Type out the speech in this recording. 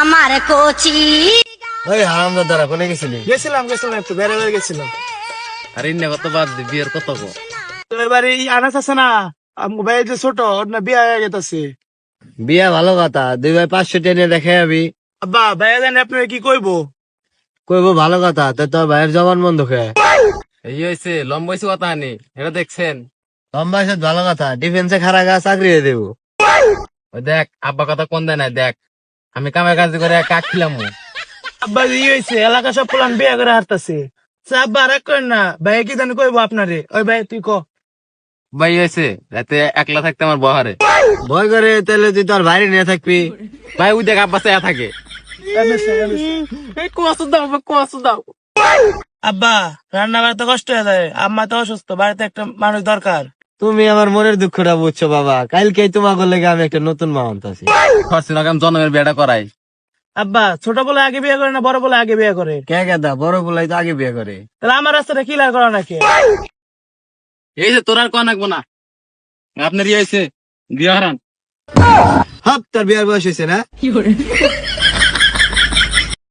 আমার কচি ওই হারাম দাদা কোনে গেছিলি? গেছিলাম গেছিলাম একটু বেড়ে বেড়ে গেছিলাম। আর ইন্নে কত বাদ দি বিয়ের কত গো তো এবারে এই আনাস আছে না? আমার ভাই যে ছোট ওর না বিয়ে হয়ে গেছে বিয়া ভালো কথা দুই ভাই পাঁচশো টেনে দেখে যাবি। আব্বা ভাই জানি আপনার কি কইবো? কইবো ভালো কথা তো তোর ভাইয়ের জবান বন্ধ খেয়ে এই হয়েছে লম্বা হয়েছে কথা আনি এটা দেখছেন? লম্বা সাথে ভালো কথা ডিফেন্সে খারা গা চাকরি দেবো দেখ আব্বা কথা কোন দেয় নাই দেখ। আমি কামে কাজ করে কাক খিলাম আব্বা এই হয়েছে এলাকা সব প্লান বিয়ে করে হারতাছে আব্বা রাগ করেন না ভাই কি জানি কইবো আপনারে? ওই ভাই তুই ক। ভাই হয়েছে রাতে একলা থাকতে আমার বহারে ভয় করে তাহলে তুই তোর বাইরে নিয়ে থাকবি। ভাই ওই দেখ আব্বা চেয়া থাকে। এই কুয়াশা দাও কুয়াশা দাও। আব্বা রান্না বাড়াতে কষ্ট হয়ে যায়। আম্মা তো অসুস্থ বাড়িতে একটা মানুষ দরকার। তুমি আমার মনের দুঃখটা বুঝছ বাবা। কালকে তোমাকে লেগে আমি একটা নতুন মা আনতাছি না জন্মের বিয়েটা করাই। আব্বা ছোট বলে আগে বিয়ে করে না বড় বলে আগে বিয়ে করে? কে কেদা বড় বলে তো আগে বিয়ে করে। তাহলে আমার রাস্তাটা কি কিলার করা নাকি? এই যে তোর আর কন আঁকবো না। আপনার ইয়ে হয়েছে বিয়ে হারান হাপ তোর বিয়ার বয়স হয়েছে না?